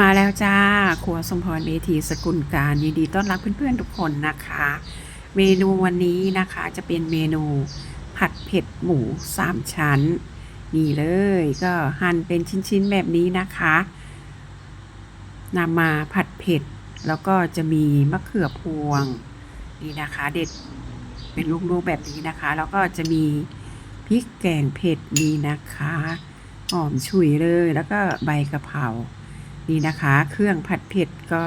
มาแล้วจ้าครัวสมพรเอทีสกุลการยินดีต้อนรับเพื่อนๆทุกคนนะคะ เมนูวันนี้นะคะจะเป็นเมนูผัดเผ็ดหมูสามชั้น นี่เลยก็หั่นเป็นชิ้นๆแบบนี้นะคะนำมาผัดเผ็ด แล้วก็จะมีมะเขือพวง นี่นะคะเด็ดเป็นลูกๆแบบนี้นะคะ แล้วก็จะมีพริกแกงเผ็ดนี่นะคะหอมฉุยเลยแล้วก็ใบกะเพรา นี่นะคะ เครื่องผัดเผ็ดก็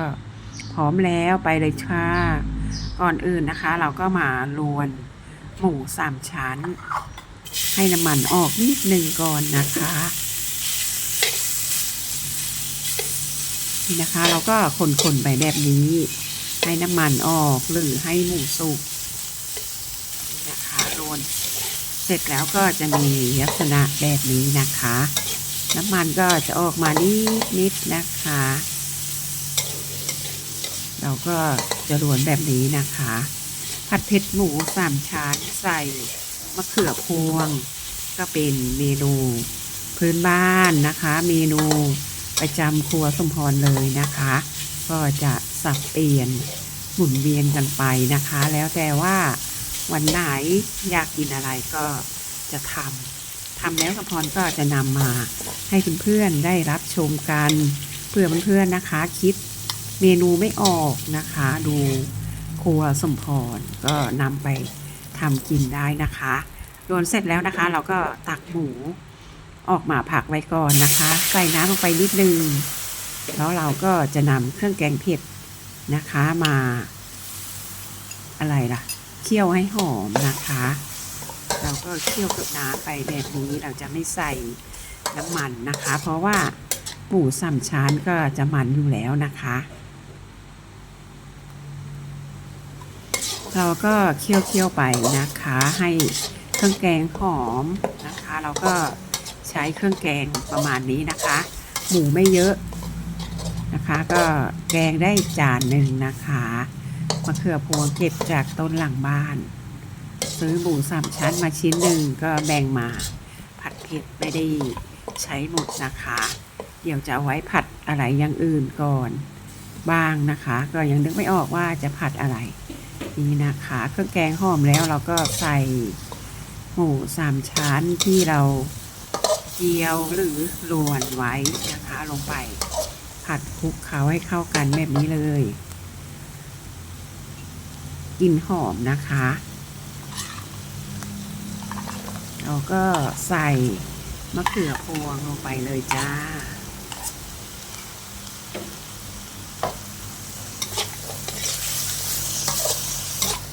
พร้อมแล้วไปเลยค่ะ ก่อนอื่นนะคะ เราก็มาลวนหมูสามชั้น ให้น้ำมันออกนิดหนึ่งก่อนนะคะ นี่นะคะ เราก็คนๆไปแบบนี้ ให้น้ำมันออกหรือให้หมูสุกนี่นะคะโรนเสร็จแล้วก็จะมีลักษณะแบบนี้นะคะ น้ำมันก็จะออกมานิดนิดๆนะคะ เราก็จะรวนแบบนี้นะคะ ผัดเผ็ดหมูสามชั้นใส่มะเขือพวง ก็เป็นเมนูพื้นบ้านนะคะ เมนูประจำครัวสมพรเลยนะคะ ก็จะสับเปลี่ยนหมุนเวียนกันไปนะคะ แล้วแต่ว่าวันไหนอยากกินอะไรก็จะทำ ทำแล้วสมพรก็จะนำมาให้เพื่อนๆได้รับชมกันเพื่อเพื่อนๆนะคะ คิดเมนูไม่ออกนะคะ ดูครัวสมพรก็นำไปทำกินได้นะคะรวนเสร็จแล้วนะคะ เราก็ตักหมูออกมาผักไว้ก่อนนะคะ ใส่น้ำลงไปนิดนึง แล้วเราก็จะนำเครื่องแกงเผ็ดนะคะมา อะไรล่ะ เคี่ยวให้หอมนะคะ เราก็เคี่ยวกับน้ำไปแบบนี้เราจะไม่ใส่น้ำมันนะคะ เพราะว่าหมูสามชั้นก็จะมันอยู่แล้วนะคะ เราก็เคี่ยวเคี่ยวๆไปนะคะให้เครื่องแกงหอมนะคะ เราก็ใช้เครื่องแกงประมาณนี้นะคะ หมูไม่เยอะนะคะ ก็แกงได้จานหนึ่งนะคะมะเขือพวงเก็บจากต้นหลังบ้าน ซื้อหมูสามชั้นมาชิ้นหนึ่งก็แบ่งมา ผัดเผ็ดไม่ได้ใช้หมดนะคะ เดี๋ยวจะเอาไว้ผัดอะไรอย่างอื่นก่อน บ้างนะคะ ก็ยังนึกไม่ออกว่าจะผัดอะไรนี่นะคะเครื่องแกงหอมแล้วเราก็ใส่หมูสามชั้นที่เราเจียวหรือลวนไว้นะคะลงไป ผัดคลุกเคล้าให้เข้ากันแบบนี้เลยกลิ่นหอมนะคะ เราก็ใส่มะเขือพวงลงไปเลยจ้า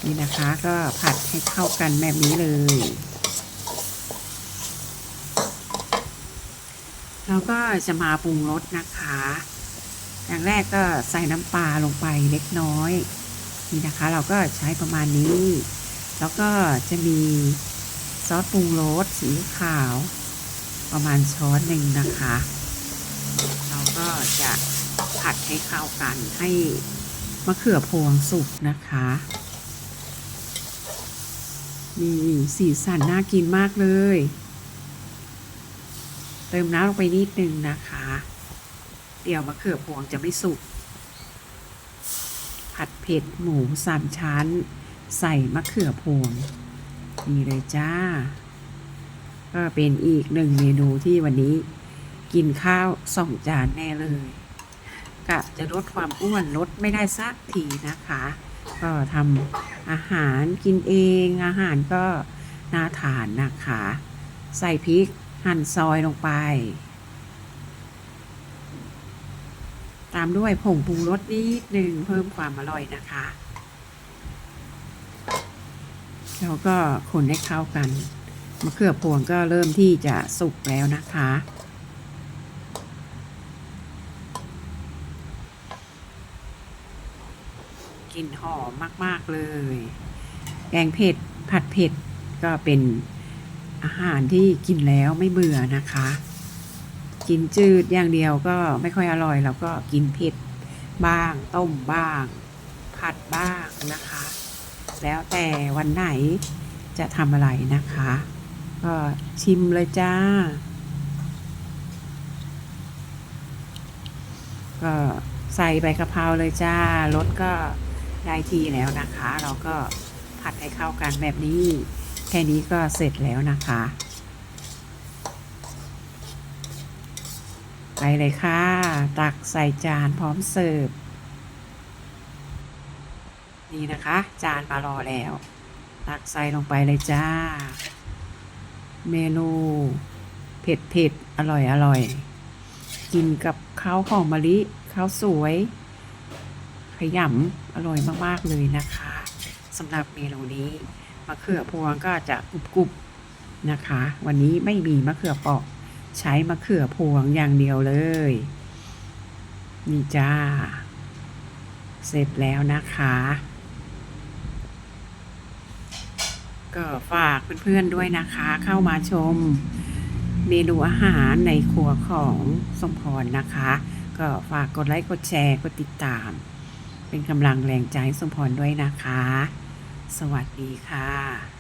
นี่นะคะก็ผัดให้เข้ากันแบบนี้เลยเราก็จะมาปรุงรสนะคะ อย่างแรกก็ใส่น้ำปลาลงไปเล็กน้อย นี่นะคะเราก็ใช้ประมาณนี้ แล้วก็จะมี ซอสปรุงรสสีขาว ประมาณช้อนหนึ่งนะคะ เราก็จะผัดให้เข้ากันให้มะเขือพวงสุกนะคะ นี่สีสันน่ากินมากเลย เติมน้ำลงไปนิดนึงนะคะ เดี๋ยวมะเขือพวงจะไม่สุก ผัดเผ็ดหมูสามชั้น ใส่มะเขือพวง นี่เลยจ้า ก็เป็นอีกหนึ่งเมนูที่วันนี้กินข้าวสองจานแน่เลยกะจะลดความอ้วนลดไม่ได้สักทีนะคะ ก็ทำอาหารกินเองอาหารก็น่าทานนะคะ ใส่พริกหั่นซอยลงไป ตามด้วยผงปรุงรสนิดหนึ่งเพิ่มความอร่อยนะคะ แล้วก็คนให้เข้ากันมะเขือพวงก็เริ่มที่จะสุกแล้วนะคะ กลิ่นหอมมาก ๆ เลย แกงเผ็ดผัดเผ็ดก็เป็นอาหารที่กินแล้วไม่เบื่อนะคะ กินจืดอย่างเดียวก็ไม่ค่อยอร่อย แล้วก็กินเผ็ดบ้าง ต้มบ้าง ผัดบ้างนะคะ แล้วแต่วันไหนจะทำอะไรนะคะ ก็ชิมเลยจ้า ก็ใส่ใบกะเพราเลยจ้ารสก็ได้ทีแล้วนะคะ เราก็ผัดให้เข้ากันแบบนี้ แค่นี้ก็เสร็จแล้วนะคะ ไปเลยค่ะ ตักใส่จานพร้อมเสิร์ฟ นี่นะคะ จานมารอแล้ว ตักใส่ลงไปเลยจ้า เมนูเผ็ดเผ็ดอร่อยอร่อย กินกับข้าวหอมมะลิข้าวสวย ขยำอร่อยมาก ๆ เลยนะคะสำหรับเมนูนี้มะเขือพวงก็จะกรุบๆนะคะ วันนี้ไม่มีมะเขือเปอกใช้มะเขือพวงอย่างเดียวเลยนี่จ้า เสร็จแล้วนะคะ ก็ฝากเพื่อนๆด้วยนะคะ เข้ามาชมเมนูอาหารในครัวของสมพรนะคะ ก็ฝากกดไลค์กดแชร์กดติดตาม เป็นกำลังแรงใจสมพรด้วยนะคะ สวัสดีค่ะ